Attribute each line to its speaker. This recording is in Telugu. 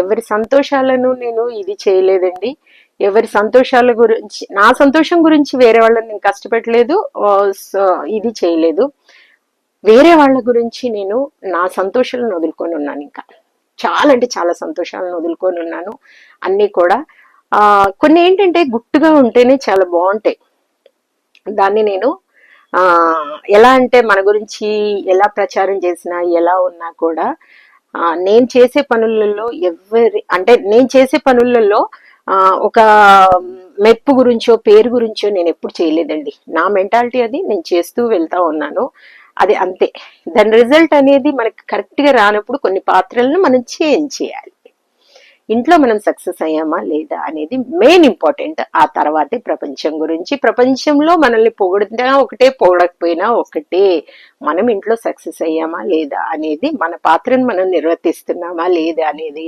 Speaker 1: ఎవరి సంతోషాలను నేను ఇది చేయలేదండి. ఎవరి సంతోషాల గురించి నా సంతోషం గురించి వేరే వాళ్ళని నేను కష్టపెట్టలేదు ఇది చేయలేదు. వేరే వాళ్ళ గురించి నేను నా సంతోషాలను వదులుకొని ఉన్నాను ఇంకా. చాలా అంటే చాలా సంతోషాలను వదులుకొని ఉన్నాను. అన్నీ కూడా కొన్ని ఏంటంటే గుట్టుగా ఉంటేనే చాలా బాగుంటాయి. దాన్ని నేను ఆ ఎలా అంటే మన గురించి ఎలా ప్రచారం చేసినా ఎలా ఉన్నా కూడా నేను చేసే పనులలో ఎవరి అంటే నేను చేసే పనులలో ఒక మెప్పు గురించో పేరు గురించో నేను ఎప్పుడు చేయలేదండి. నా మెంటాలిటీ అది నేను చేస్తూ వెళ్తా ఉన్నాను. అది అంతే. దాని రిజల్ట్ అనేది మనకి కరెక్ట్గా రానప్పుడు కొన్ని పాత్రలను మనం చేంజ్ చేయాలి. ఇంట్లో మనం సక్సెస్ అయ్యామా లేదా అనేది మెయిన్ ఇంపార్టెంట్ ఆ తర్వాతే ప్రపంచం గురించి. ప్రపంచంలో మనల్ని పొగిడినా ఒకటే పొగడకపోయినా ఒకటే మనం ఇంట్లో సక్సెస్ అయ్యామా లేదా అనేది మన పాత్రను మనం నిర్వర్తిస్తున్నామా లేదా అనేది